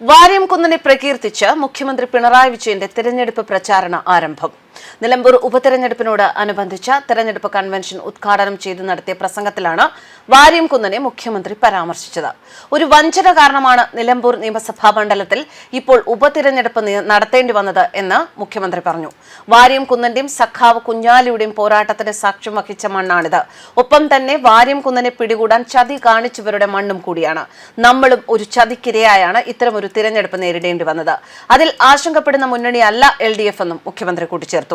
വാര്യംകുന്നനെ പ്രകീർത്തിച്ച് മുഖ്യമന്ത്രി പിണറായി വിജയന്റെ തെരഞ്ഞെടുപ്പ് പ്രചാരണ ആരംഭം. നിലമ്പൂർ ഉപതെരഞ്ഞെടുപ്പിനോട് അനുബന്ധിച്ച തെരഞ്ഞെടുപ്പ് കൺവെൻഷൻ ഉദ്ഘാടനം ചെയ്തു നടത്തിയ പ്രസംഗത്തിലാണ് വാര്യംകുന്നനെ മുഖ്യമന്ത്രി പരാമർശിച്ചത്. ഒരു വഞ്ചന കാരണമാണ് നിലമ്പൂർ നിയമസഭാ മണ്ഡലത്തിൽ ഇപ്പോൾ ഉപതെരഞ്ഞെടുപ്പ് നടത്തേണ്ടി വന്നത് എന്ന് മുഖ്യമന്ത്രി പറഞ്ഞു. വാര്യംകുന്നന്റെയും സഖാവ് കുഞ്ഞാലിയുടെയും പോരാട്ടത്തിന് സാക്ഷ്യം വഹിച്ച മണ്ണാണിത്. ഒപ്പം തന്നെ വാര്യംകുന്നനെ പിടികൂടാൻ ചതി കാണിച്ചവരുടെ മണ്ണും കൂടിയാണ്. നമ്മളും ഒരു ചതിക്കിരയായാണ് ഇത്തരമൊരു തിരഞ്ഞെടുപ്പ് നേരിടേണ്ടി വന്നത്. അതിൽ ആശങ്കപ്പെടുന്ന മുന്നണിയല്ല എൽ ഡി എഫ് എന്നും മുഖ്യമന്ത്രി കൂട്ടിച്ചേർത്തു.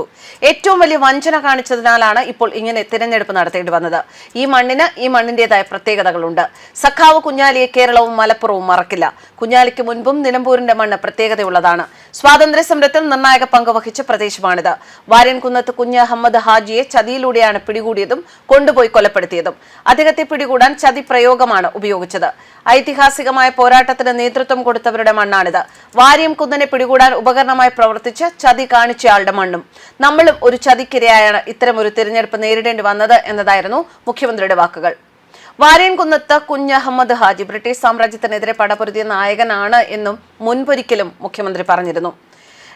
ഏറ്റവും വലിയ വഞ്ചന കാണിച്ചതിനാലാണ് ഇപ്പോൾ ഇങ്ങനെ തിരഞ്ഞെടുപ്പ് നടത്തേണ്ടി വന്നത്. ഈ മണ്ണിന് ഈ മണ്ണിന്റേതായ പ്രത്യേകതകളുണ്ട്. സഖാവ് കുഞ്ഞാലിയെ കേരളവും മലപ്പുറവും മറക്കില്ല. കുഞ്ഞാലിക്ക് മുൻപും നിലമ്പൂരിന്റെ മണ്ണ് പ്രത്യേകതയുള്ളതാണ്. സ്വാതന്ത്ര്യ സമരത്തിൽ നിർണായക പങ്ക് വഹിച്ച പ്രദേശമാണിത്. വാര്യൻകുന്നത്ത് കുഞ്ഞ് അഹമ്മദ് ഹാജിയെ ചതിയിലൂടെയാണ് പിടികൂടിയതും കൊണ്ടുപോയി കൊലപ്പെടുത്തിയതും. അദ്ദേഹത്തെ പിടികൂടാൻ ചതി പ്രയോഗമാണ് ഉപയോഗിച്ചത്. ഐതിഹാസികമായ പോരാട്ടത്തിന് നേതൃത്വം കൊടുത്തവരുടെ മണ്ണാണിത്. വാര്യം കുന്നനെ പിടികൂടാൻ ഉപകരണമായി പ്രവർത്തിച്ച് ചതി കാണിച്ചയാളുടെ മണ്ണും. നമ്മളും ഒരു ചതിക്കിരയായാണ് ഇത്തരം ഒരു തിരഞ്ഞെടുപ്പ് നേരിടേണ്ടി വന്നത് എന്നതായിരുന്നു മുഖ്യമന്ത്രിയുടെ വാക്കുകൾ. വാര്യൻകുന്നത്ത് കുഞ്ഞ് അഹമ്മദ് ഹാജി. ബ്രിട്ടീഷ് സാമ്രാജ്യത്തിനെതിരെ പടപൊരുതിയ നായകനാണ് എന്നും മുൻപൊരിക്കലും മുഖ്യമന്ത്രി പറഞ്ഞിരുന്നു.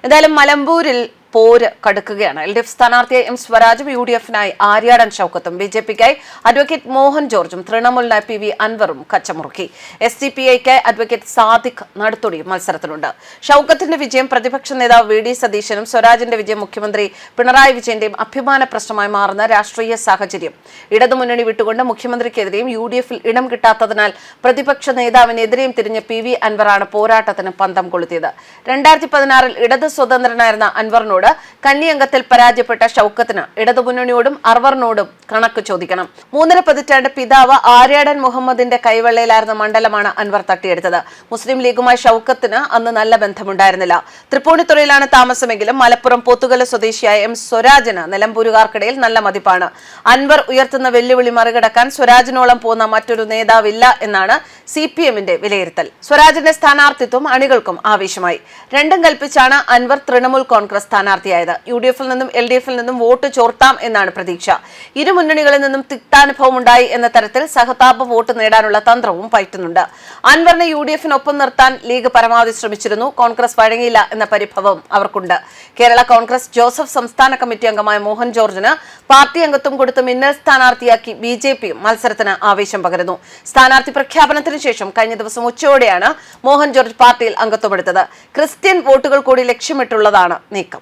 എന്തായാലും മലമ്പൂരിൽ പോര് കടുക്കുകയാണ്. എൽ ഡി എഫ് സ്ഥാനാർത്ഥി എം സ്വരാജും യു ഡി എഫിനായി ആര്യാടൻ ഷൌക്കത്തും ബി ജെ പിക്കായി അഡ്വക്കേറ്റ് മോഹൻ ജോർജും തൃണമൂലിനായി പി വി അൻവറും കച്ചമുറുക്കി. എസ് ഡി പി ഐക്കായി അഡ്വക്കേറ്റ് സാദിഖ് നടുത്തൊടിയും മത്സരത്തിലുണ്ട്. ഷൌക്കത്തിന്റെ വിജയം പ്രതിപക്ഷ നേതാവ് വി ഡി സതീശനും സ്വരാജിന്റെ വിജയം മുഖ്യമന്ത്രി പിണറായി വിജയന്റെയും അഭിമാന പ്രശ്നമായി മാറുന്ന രാഷ്ട്രീയ സാഹചര്യം. ഇടതുമുന്നണി വിട്ടുകൊണ്ട് മുഖ്യമന്ത്രിക്കെതിരെയും യു ഡി എഫിൽ ഇടം കിട്ടാത്തതിനാൽ പ്രതിപക്ഷ നേതാവിനെതിരെയും തിരിഞ്ഞ പി വി അൻവറാണ് പോരാട്ടത്തിന് പന്തം കൊളുത്തിയത്. രണ്ടായിരത്തി പതിനാറിൽ ഇടത് സ്വതന്ത്രനായിരുന്ന അൻവറിനോട് കന്നിയംഗത്തിൽ പരാജയപ്പെട്ട ഷൌക്കത്തിന് ഇടതുമുന്നണിയോടും അർവറിനോടും കണക്ക് ചോദിക്കണം. മൂന്നര പതിറ്റാണ്ട് പിതാവ് ആര്യാടൻ മുഹമ്മദിന്റെ കൈവെള്ളയിലായിരുന്ന മണ്ഡലമാണ് അൻവർ തട്ടിയെടുത്തത്. മുസ്ലിം ലീഗുമായി ഷൌക്കത്തിന് അന്ന് നല്ല ബന്ധമുണ്ടായിരുന്നില്ല. തൃപ്പൂണിത്തുറയിലാണ് താമസമെങ്കിലും മലപ്പുറം പോത്തുകല സ്വദേശിയായ എം സ്വരാജിന് നിലമ്പൂരുകാർക്കിടയിൽ നല്ല മതിപ്പാണ്. അൻവർ ഉയർത്തുന്ന വെല്ലുവിളി മറികടക്കാൻ സ്വരാജിനോളം പോകുന്ന മറ്റൊരു നേതാവില്ല എന്നാണ് സി പി എമ്മിന്റെ വിലയിരുത്തൽ. സ്വരാജിന്റെ സ്ഥാനാർത്ഥിത്വം അണികൾക്കും ആവേശമായി. രണ്ടും കൽപ്പിച്ചാണ് അൻവർ തൃണമൂൽ കോൺഗ്രസ് സ്ഥാനാർത്ഥിയായത്. യു ഡി എഫിൽ നിന്നും എൽ ഡി എഫിൽ നിന്നും വോട്ട് ചോർത്താം എന്നാണ് പ്രതീക്ഷ. ഇരു മുന്നണികളിൽ നിന്നും തിക്താനുഭവം ഉണ്ടായി എന്ന തരത്തിൽ സഹതാപ വോട്ട് നേടാനുള്ള തന്ത്രവും പയറ്റുന്നുണ്ട്. അൻവറിനെ യു ഡി എഫിനൊപ്പം നിർത്താൻ ലീഗ് പരമാവധി ശ്രമിച്ചിരുന്നു. കോൺഗ്രസ് വഴങ്ങിയില്ല എന്ന പരിഭവം അവർക്കുണ്ട്. കേരള കോൺഗ്രസ് ജോസഫ് സംസ്ഥാന കമ്മിറ്റി അംഗമായ മോഹൻ ജോർജിന് പാർട്ടി അംഗത്വം കൊടുത്ത് മിന്നൽ സ്ഥാനാർത്ഥിയാക്കി ബി ജെ പിയും മത്സരത്തിന് ആവേശം പകരുന്നു. സ്ഥാനാർത്ഥി പ്രഖ്യാപനത്തിന് ശേഷം കഴിഞ്ഞ ദിവസം ഉച്ചയോടെയാണ് മോഹൻ ജോർജ് പാർട്ടിയിൽ അംഗത്വമെടുത്തത് ക്രിസ്ത്യൻ വോട്ടുകൾ കൂടി ലക്ഷ്യമിട്ടുള്ളതാണ് നീക്കം.